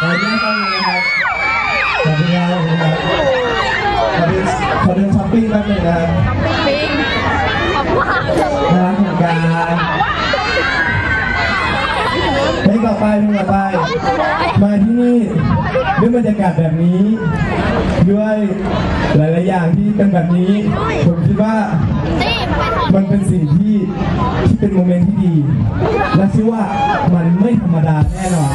ขอบคุณมาครับขอบคุณมากนะครับขอเดินขอเดินช้อปปิ้งแป๊บหนึงนะครับปิ้งของหวานน่รักเหมือนกันเพลงต่อไปเพก่อไป มาที่นี่ด้วยบรรยากาศแบบนี้ ด้วยหลาย ๆ อย่างที่เป็นแบบนี้ ผมคิดว่ามันเป็นสิ่งที่ที่เป็นโมเมนต์ที่ดี และเชื่อว่ามันไม่ธรรมดาแน่นอน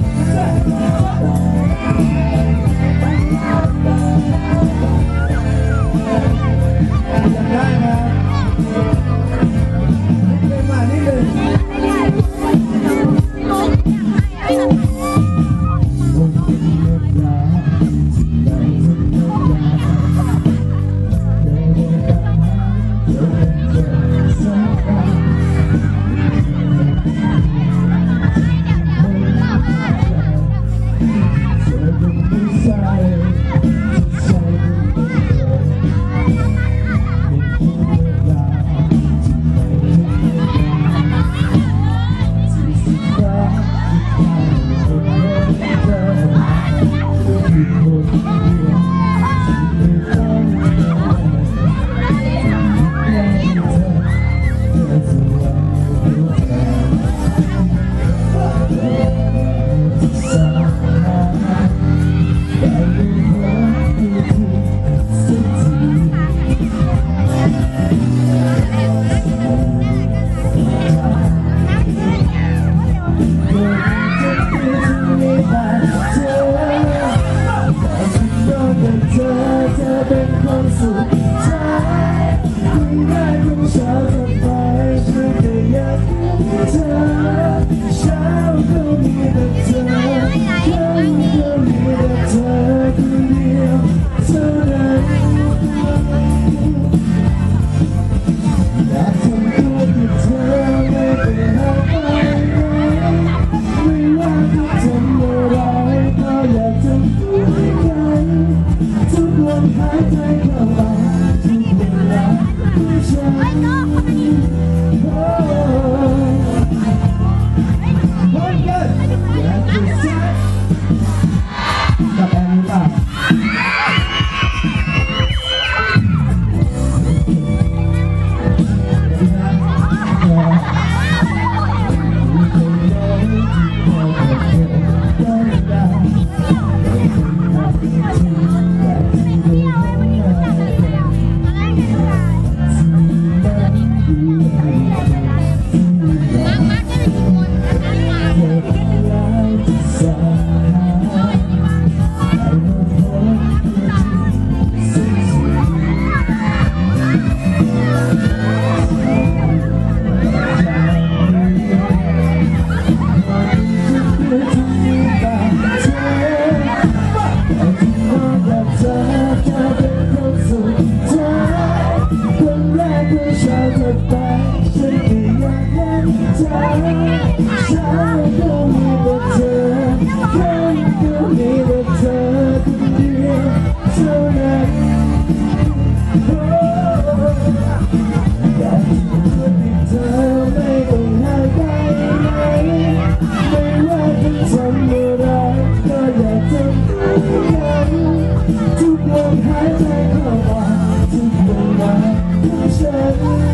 Bye. Senhor.